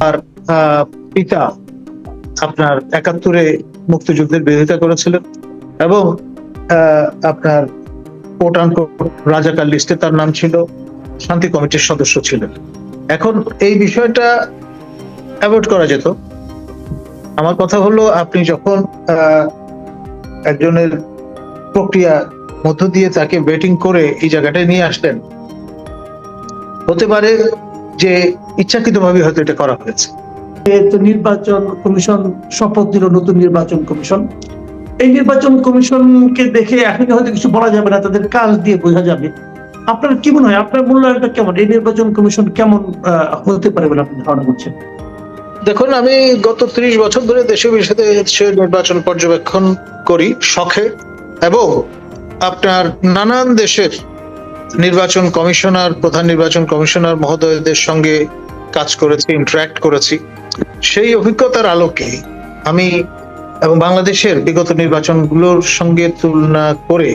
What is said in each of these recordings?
আহ, পিতা আপনার একাত্তরে মুক্তিযুদ্ধের বিরোধিতা করেছিলেন এবং আপনার কোট রাজাকার লিস্টে তার নাম ছিল শান্তি কমিটির সদস্য ছিলেন। এখন এই বিষয়টা অ্যাভয়েড করা যেত। আমার কথা হলো আপনি যখন একজনের প্রক্রিয়া মধ্য দিয়ে তাকে বেটিং করে এই জায়গাটায় নিয়ে আসলেন হতে পারে যে ইচ্ছাকৃতভাবে হয়তো এটা করা হয়েছে। নির্বাচন কমিশন, শপথ দিল নতুন নির্বাচন কমিশন। এই নির্বাচন কমিশনকে দেখে এখন হয়তো কিছু বলা যাবে না, তাদের কাজ দিয়ে বোঝা যাবে। আপনার কি মনে হয়? আপনার মূল্যায়নটা কেমন? এই নির্বাচন কমিশন কেমন হতে পারে বলে আপনি ধারণা করছেন? দেখুন, আমি গত ত্রিশ বছর ধরে দেশে বিদেশে সে নির্বাচন পর্যবেক্ষণ করি, শখে, এবং আপনার নানান দেশের নির্বাচন কমিশনার, প্রধান নির্বাচন কমিশনার মহোদয়দের সঙ্গে কাজ করেছি ইন্টারাক্ট করেছি। সেই অভিজ্ঞতার আলোকে আমি এবং বাংলাদেশের বিগত নির্বাচনগুলোর সঙ্গে তুলনা করে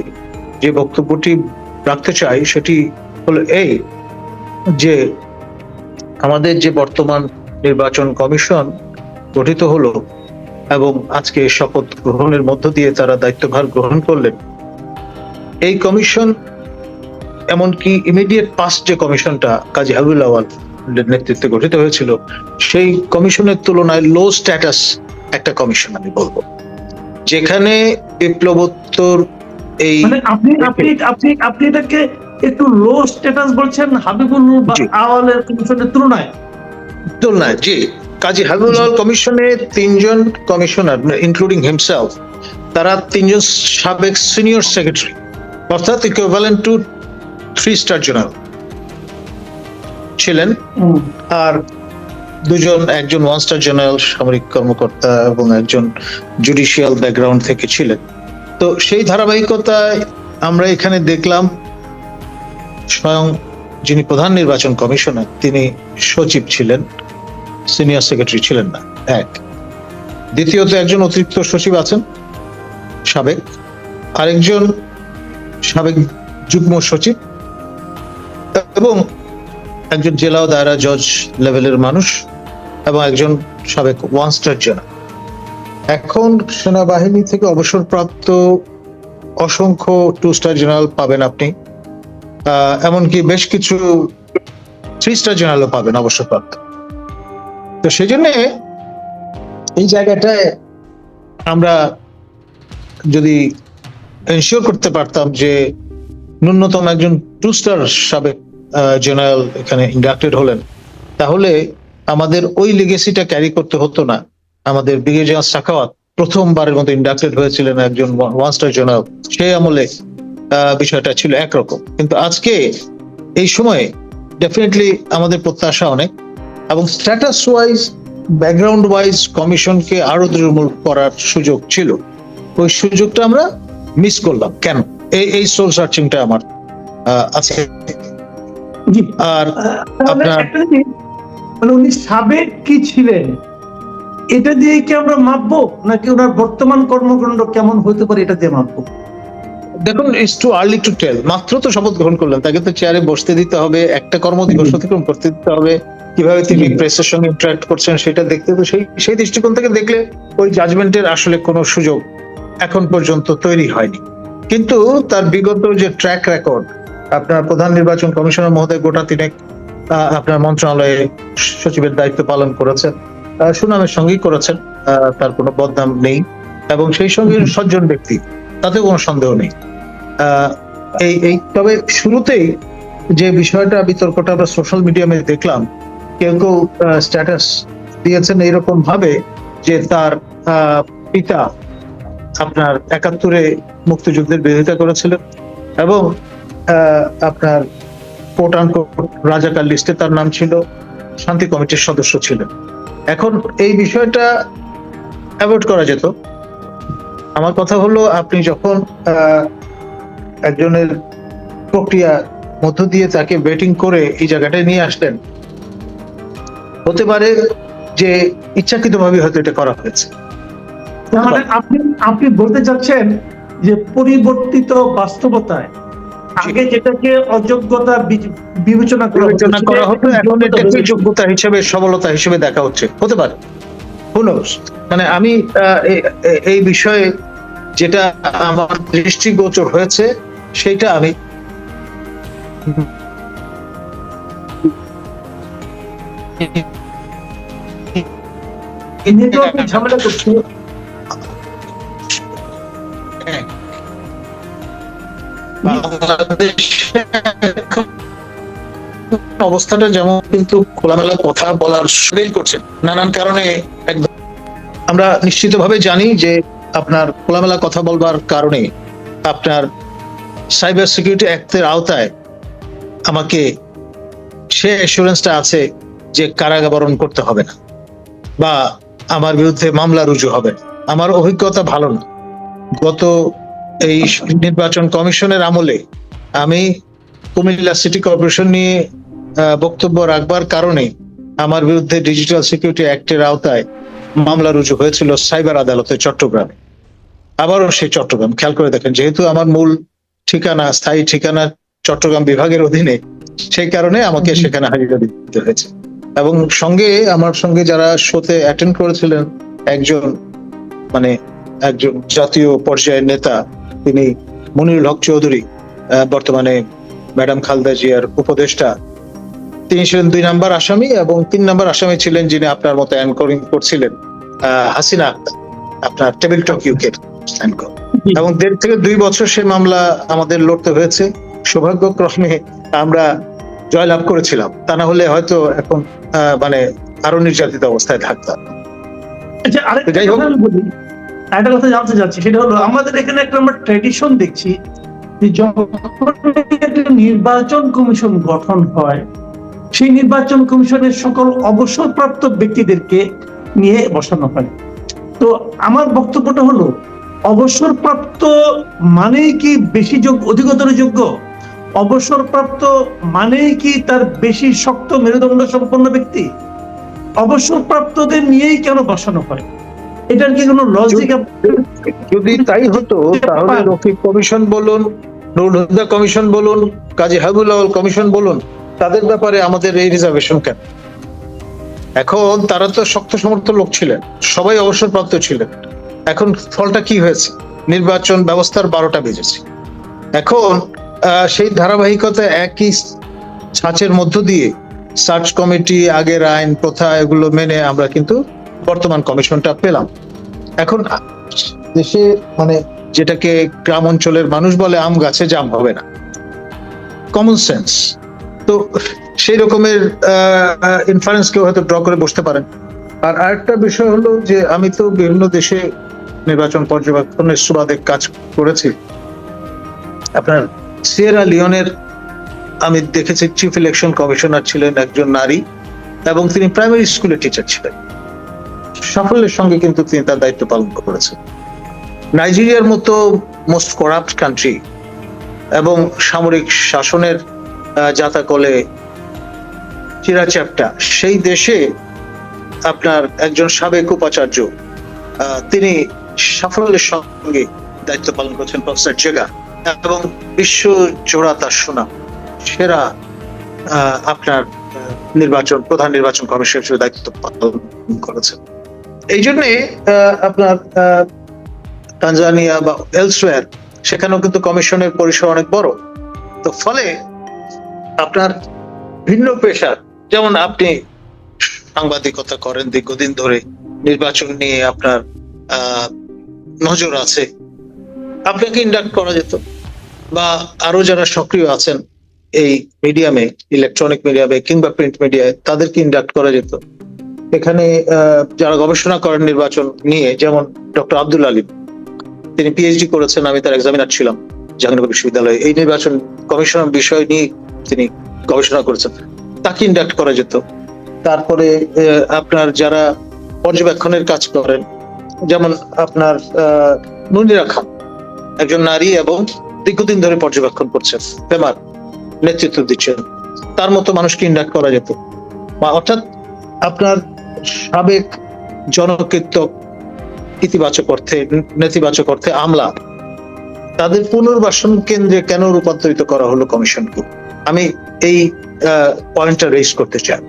যে বক্তব্যটি রাখতে চাই, সেটি হলো এই যে আমাদের যে বর্তমান নির্বাচন কমিশন গঠিত হলো এবং আজকে শপথ গ্রহণের মধ্য দিয়ে তারা দায়িত্বভার গ্রহণ করলেন, এই কমিশন এমনকি ইমিডিয়েট পাস যে কমিশনটা কাজী হাবিবুল আওয়াল নেতৃত্বে গঠিত হয়েছিল সেই কমিশনের তুলনায় লো স্ট্যাটাস একটা কমিশন আমি বলব। যেখানে বিপ্লবোত্তর এই মানে আপনি আপনি আপনি আপনি এটাকে একটু লো স্ট্যাটাস বলছেন হাবিবুল বা আওয়ালের কমিশনের তুলনায়? তুলনায় জি। কাজী হাবিবুল আওয়াল কমিশনে তিনজন কমিশনার ইনক্লুডিং হিমসেলফ তারা তিনজন সাবেক সিনিয়র সেক্রেটারি অর্থাৎ equivalent to three star general ছিলেন আর দুজন একজন ওয়ান স্টার জেনারেল সামরিক কর্মকর্তা এবং একজন জুডিশিয়াল ব্যাকগ্রাউন্ড থেকে ছিলেন। তো সেই ধারাবাহিকতায় আমরা এখানে দেখলাম স্বয়ং যিনি প্রধান নির্বাচন কমিশনার তিনি সচিব ছিলেন সিনিয়র সেক্রেটারি ছিলেন না এক। দ্বিতীয়ত একজন অতিরিক্ত সচিব আছেন সাবেক। আরেকজন সাবেক যুগ্ম সচিব এবং একজন জেলা ও দায়রা জজ লেভেলের মানুষ এবং একজন সাবেক ওয়ান স্টার জেনারেল এখন সেনাবাহিনী থেকে অবসরপ্রাপ্ত অসংখ্য টু স্টার জেনারেল পাবেন আপনি। এমনকি বেশ কিছু থ্রি স্টার জেনারেলও পাবেন অবসরপ্রাপ্ত। তো সেই জন্য এই জায়গাটায় আমরা যদি এনশিওর করতে পারতাম যে ন্যূনতম একজন টু স্টার সাবেক জেনারেল এখানে ইন্ডাক্টেড হলেন। তাহলে আমাদের ওই লিগেসিটা ক্যারি করতে হতো না। আমাদের ব্রিগেডিয়ার সাখাওয়াত প্রথমবারের মতো ইন্ডাক্টেড হয়েছিলেন একজন ওয়ান স্টার জেনারেল সেই আমলে বিষয়টা ছিল একরকম। কিন্তু আজকে এই সময়ে ডেফিনেটলি আমাদের প্রত্যাশা অনেক এবং স্ট্যাটাস ওয়াইজ ব্যাকগ্রাউন্ড ওয়াইজ কমিশনকে আরও দৃঢ়মূল করার সুযোগ ছিল। ওই সুযোগটা আমরা মিস করলাম। কেন? এই এই সোল সার্চিংটা আমার আছে। জি। আর আপনার- মানে উনি সাবেক কি ছিলেন? এটা দিয়ে কি আমরা মাপবো? নাকি ওনার বর্তমান কর্মকাণ্ড কেমন হতে পারে এটা দিয়ে মাপবো? দেখুন it's too early to tell মাত্র তো শপথ গ্রহণ করলেন। তাকে তো চেয়ারে বসতে দিতে হবে একটা কর্মদিবস। অতিক্রম করতে দিতে হবে। কীভাবে তিনি। প্রেসের সঙ্গে ইন্টারাক্ট করছেন সেটা দেখতে তো সেই সেই দৃষ্টিকোণ থেকে দেখলে ওই জাজমেন্টের আসলে কোনো সুযোগ এখন পর্যন্ত তৈরি হয়নি। কিন্তু তার বিগত যে ট্র্যাক রেকর্ড আপনার প্রধান নির্বাচন কমিশনার মহোদয় গোটা তিনেক আপনার মন্ত্রণালয়ে সচিবের দায়িত্ব পালন করেছেন সুনামের সঙ্গেই করেছেন তার কোনো বদনাম নেই এবং সেই সঙ্গে সজ্জন ব্যক্তি তাতে কোনো সন্দেহ নেই। এই এই তবে শুরুতেই যে বিষয়টা বিতর্কটা আমরা সোশ্যাল মিডিয়ামে দেখলাম কেউ কেউ স্ট্যাটাস দিয়েছেন এইরকম ভাবে যে তার আহ, পিতা আপনার একাত্তরে মুক্তিযুদ্ধের বিরোধিতা করেছিলেন এবং আপনার কোট রাজাকার লিস্টে তার নাম ছিল, শান্তি কমিটির সদস্য ছিলেন। এখন এই বিষয়টা অ্যাভয়েড করা যেত। আমার কথা হলো, আপনি যখন একজনের প্রক্রিয়া মধ্য দিয়ে তাকে বেটিং করে এই জায়গাটায় নিয়ে আসলেন, হতে পারে যে ইচ্ছাকৃতভাবে হয়তো এটা করা হয়েছে। মানে আপনি আপনি বলতে চাচ্ছেন যে পরিবর্তিত বাস্তবতায় আগে যেটাকে অযোগ্যতা বিবেচনা বিবেচনা করা হতো এখন এটাকে যোগ্যতা হিসেবে সবলতা হিসেবে দেখা হচ্ছে। হতে পারে। মানে আমি এই বিষয়ে যেটা আমার দৃষ্টিগোচর হয়েছে সেটা আমি ঝামেলা করছে। অবস্থাটা যেমন কিন্তু খোলামেলা কথা বলার সুবিধা করছে, নানান কারণে আমরা নিশ্চিতভাবে জানি যে আপনার খোলামেলা কথা বলবার কারণে আপনার সাইবার সিকিউরিটি অ্যাক্টের আওতায় আমাকে সে অ্যাসুরেন্সটা আছে যে কারাগাবরণ করতে হবে না বা আমার বিরুদ্ধে মামলা রুজু হবে আমার অভিজ্ঞতা ভালো না। গত এই নির্বাচন কমিশনের আমলে আমি কুমিল্লা সিটি কর্পোরেশন নিয়ে বক্তব্য রাখবার কারণে আমার বিরুদ্ধে ডিজিটাল সিকিউরিটি অ্যাক্টের আওতায় মামলা রুজু হয়েছিল সাইবার আদালতে চট্টগ্রামে। আবারও সেই চট্টগ্রাম। খেয়াল করে দেখেন, যেহেতু আমার মূল ঠিকানা, স্থায়ী ঠিকানা চট্টগ্রাম বিভাগের অধীনে, সেই কারণে আমাকে সেখানে হাজিরা দিতে হয়েছে। এবং সঙ্গে, আমার সঙ্গে যারা শোতে অ্যাটেন্ড করেছিলেন, একজন মানে একজন জাতীয় পর্যায়ের নেতা তিনি মনিরুল হক চৌধুরী বর্তমানে ম্যাডাম খালদা জিয়ার উপদেষ্টা। তিনি ছিলেন দুই নাম্বার আসামি এবং তিন নাম্বার আসামি ছিলেন যিনি আপনার মতো অ্যাঙ্করিং করছিলেন হাসিনা আপনার টেবিল টক ইউকের অ্যাঙ্কর এবং দেড় থেকে দুই বছর সে মামলা আমাদের লড়তে হয়েছে। সৌভাগ্যক্রমে আমরা জয়লাভ করেছিলাম। তা না হলে হয়তো এখন আহ, মানে আরও নির্যাতিত অবস্থায় থাকতাম। আচ্ছা যাই হোক। একটা কথা জানতে চাচ্ছি, সেটা হলো আমাদের এখানে একটা আমরা ট্র্যাডিশন দেখছি যে যখন নির্বাচন কমিশন গঠন হয়, সেই নির্বাচন কমিশনের সকল অবসরপ্রাপ্ত ব্যক্তিদেরকে নিয়ে বসানো হয়। তো আমার বক্তব্যটা হলো, অবসরপ্রাপ্ত মানেই কি বেশি যোগ্য অধিকতর যোগ্য? অবসরপ্রাপ্ত মানেই কি তার বেশি শক্ত মেরুদণ্ড সম্পন্ন ব্যক্তি? অবসরপ্রাপ্তদের নিয়েই কেন বসানো হয়? এটার কি কোনো লজিক যদি তাই হতো তাহলে রফিক কমিশন বলুন নুরুল কমিশন বলুন কাজী হাবিবুল কমিশন বলুন তাদের ব্যাপারে আমাদের এই রিজার্ভেশন কেন? এখন তারা তো শক্ত সমর্থ লোক ছিলেন সবাই অবসরপ্রাপ্ত ছিলেন। এখন ফলটা কি হয়েছে? নির্বাচন ব্যবস্থার বারোটা বেজেছে। এখন আহ, সেই ধারাবাহিকতা একই ছাঁচের মধ্য দিয়ে সার্চ কমিটি আগের আইন প্রথা এগুলো মেনে আমরা কিন্তু বর্তমান কমিশনটা পেলাম। এখন দেশে মানে যেটাকে গ্রাম অঞ্চলের মানুষ বলে আম গাছে জাম হবে না। কমন সেন্স তো সেই রকমের ইনফারেন্স কেউ হয়তো ড্র করে বসতে পারেন। আর আরেকটা বিষয় হলো যে আমি তো বিভিন্ন দেশে নির্বাচন পর্যবেক্ষণের সুবাদে কাজ করেছি। আপনার সিয়েরা লিওনের আমি দেখেছি চিফ ইলেকশন কমিশনার ছিলেন একজন নারী এবং তিনি প্রাইমারি স্কুলের টিচার ছিলেন। সাফল্যের সঙ্গে কিন্তু তিনি তার দায়িত্ব পালন করেছেন। নাইজেরিয়ার মতো মোস্ট করাপ্ট কান্ট্রি এবং সামরিক শাসনের আহ, জাতাকলে চিরাচ্যাপ্টা সেই দেশে আপনার একজন সাবেক উপাচার্য তিনি সাফল্যের সঙ্গে দায়িত্ব পালন করছেন প্রফেসর জেগা এবং বিশ্ব জোড়া তার সুনাম সেরা আপনার নির্বাচন প্রধান নির্বাচন কমিশন হিসেবে দায়িত্ব পালন করেছেন। এই জন্যে আপনার তানজানিয়া বা এলসওয়্যার সেখানেও কিন্তু কমিশনের পরিসর অনেক বড়। তো ফলে আপনার ভিন্ন পেশার যেমন আপনি সাংবাদিকতা করেন দীর্ঘদিন ধরে, নির্বাচন নিয়ে আপনার নজর আছে, আপনাকে ইন্ডাক্ট করা যেত। বা আরও যারা সক্রিয় আছেন এই মিডিয়ামে ইলেকট্রনিক মিডিয়ামে কিংবা প্রিন্ট মিডিয়ায় তাদেরকে ইন্ডাক্ট করা যেত। এখানে যারা গবেষণা করেন নির্বাচন নিয়ে, যেমন ডক্টর আব্দুল আলিম, তিনি পিএইচডি করেছেন, আমি তার এক্সামিনার ছিলাম জাহাঙ্গীরনগর বিশ্ববিদ্যালয়ে। এই নির্বাচন কমিশনের বিষয় নিয়ে তিনি গবেষণা করেছেন। তাকে ইন্ডাক্ট করা যেত। তারপরে আপনার যারা পর্যবেক্ষণের কাজ করেন, যেমন আপনার মুনিরা খান, একজন নারী এবং দীর্ঘদিন ধরে পর্যবেক্ষণ করছেন ফেমার নেতৃত্ব দিচ্ছেন, তার মতো মানুষকে ইন্ডাক্ট করা যেত। অর্থাৎ আপনার সাবেক জনকীর্তক ইতিবাচক অর্থে নেতিবাচক অর্থে আমলা। তাদের পুনর্বাসন কেন্দ্রে কেন রূপান্তরিত করা হলো কমিশনকে? আমি এই পয়েন্টটা রেজ করতে চাই।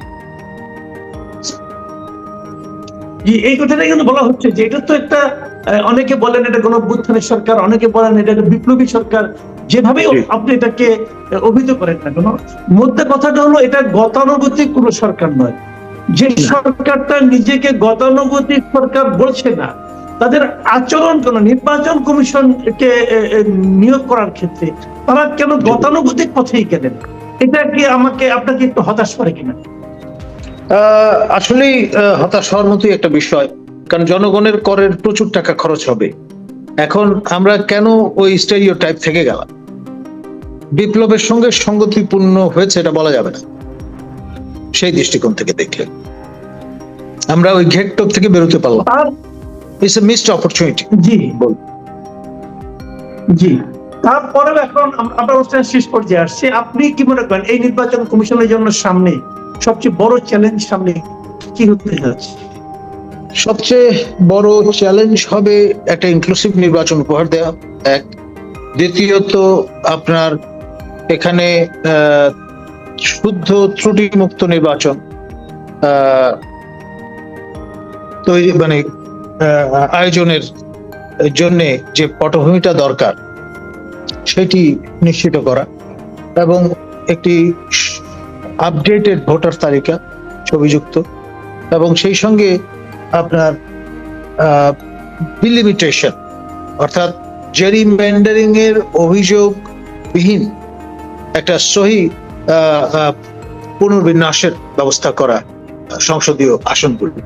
এই কথাটা কিন্তু বলা হচ্ছে যে এটা তো একটা অনেকে বলেন এটা গণঅভ্যুত্থানের সরকার অনেকে বলেন এটা একটা বিপ্লবী সরকার। যেভাবে আপনি এটাকে অভিহিত করেন না কেন? মধ্যে কথাটা হলো এটা গতানুগতিক কোনো সরকার নয়। যে সরকারটা নিজেকে গতানুগতিক সরকার বলছে না তাদের আচরণ কোন? নির্বাচন কমিশনকে এ, এ, নিয়োগ করার ক্ষেত্রে তারা কেন গতানুগতিক পথেই গেলেন? এটা কি আমাকে আপনাকে একটু হতাশ করে কিনা? আহ, হতাশ হওয়ার মতোই একটা বিষয় কারণ জনগণের করের প্রচুর টাকা খরচ হবে। এখন আমরা কেন ওই স্টেরিও টাইপ থেকে গেলাম? বিপ্লবের সঙ্গে সঙ্গতিপূর্ণ হয়েছে এটা বলা যাবে না। সেই দৃষ্টিকোণ থেকে দেখলে আমরা ওই ঘেটটপ থেকে বেরোতে পারলাম। ইটস এ মিসড অপরচুনিটি জি। বল। জি। তারপরেও এখন আমরা অনুষ্ঠান শেষ পর্যায়ে আসছি। আপনি কি মনে করেন এই নির্বাচন কমিশনের জন্য সামনে সবচেয়ে বড় চ্যালেঞ্জ সামনে কি হতে যাচ্ছে? সবচেয়ে বড় চ্যালেঞ্জ হবে একটা ইনক্লুসিভ নির্বাচন উপহার দেওয়া এক। দ্বিতীয়ত আপনার এখানে আহ, শুদ্ধ ত্রুটি মুক্ত নির্বাচন তৈরি মানে আয়োজনের জন্য যে পটভূমিটা দরকার, সেটি নিশ্চিত করা এবং একটি আপডেটেড ভোটার তালিকা ছবিযুক্ত এবং সেই সঙ্গে আপনার ডিলিমিটেশন অর্থাৎ জেরি মেন্ডারিং এর অভিযোগবিহীন একটা সহি পুনর্বিন্যাসের ব্যবস্থা করা সংসদীয় আসনগুলি।